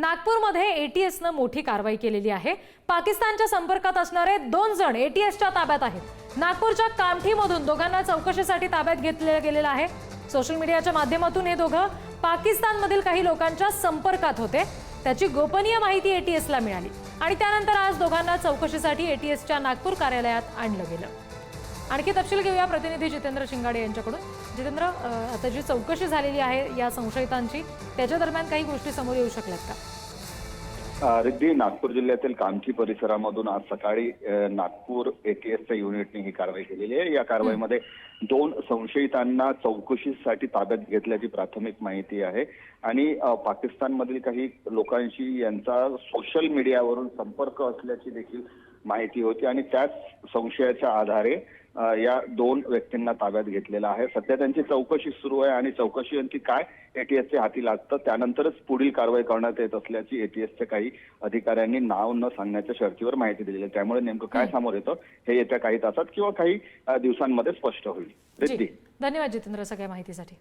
नागपूरमध्ये एटीएसनं मोठी कारवाई केलेली आहे. पाकिस्तानच्या संपर्कात असणारे दोन जण एटीएसच्या ताब्यात आहेत. नागपूरच्या कामठीमधून दोघांना चौकशीसाठी ताब्यात घेतलं गेलेलं आहे. सोशल मीडियाच्या माध्यमातून हे दोघं पाकिस्तानमधील काही लोकांच्या संपर्कात होते. त्याची गोपनीय माहिती एटीएसला मिळाली. आणि त्यानंतर आज दोघांना चौकशीसाठी एटीएसच्या नागपूर कार्यालयात आणलं गेलं. आणखी तपशील घेऊया प्रतिनिधी जितेंद्र शिंगाडे यांच्याकडून. जितेंद्र आता जी चौकशी झालेली आहे या संशयितांची त्याच्या दरम्यान काही गोष्टी समोर येऊ शकल्यात का? रिद्धी नागपूर जिल्ह्यातील कामठी परिसरामधून आज सकाळी नागपूर एटीएसच्या युनिटने ही कारवाई केलेली आहे. या कारवाईमध्ये दोन संशयितांना चौकशीसाठी ताब्यात घेतल्याची प्राथमिक माहिती आहे. आणि पाकिस्तानमधील काही लोकांशी यांचा सोशल मीडियावरून संपर्क असल्याची देखील माहिती होती आणि त्याच संशयाच्या आधारे या दोन व्यक्तींना ताब्यात घेतलेलं आहे. सध्या त्यांची चौकशी सुरू आहे आणि चौकशी आणखी काय एटीएसच्या हाती लागतं त्यानंतरच पुढील कारवाई करण्यात येत असल्याची एटीएसच्या काही अधिकाऱ्यांनी नाव न सांगण्याच्या शर्तीवर माहिती दिलेली आहे. त्यामुळे नेमकं काय समोर येतं हे येत्या काही तासात किंवा काही दिवसांमध्ये स्पष्ट होईल. रिद्धी. धन्यवाद जितेंद्र सगळ्या माहितीसाठी.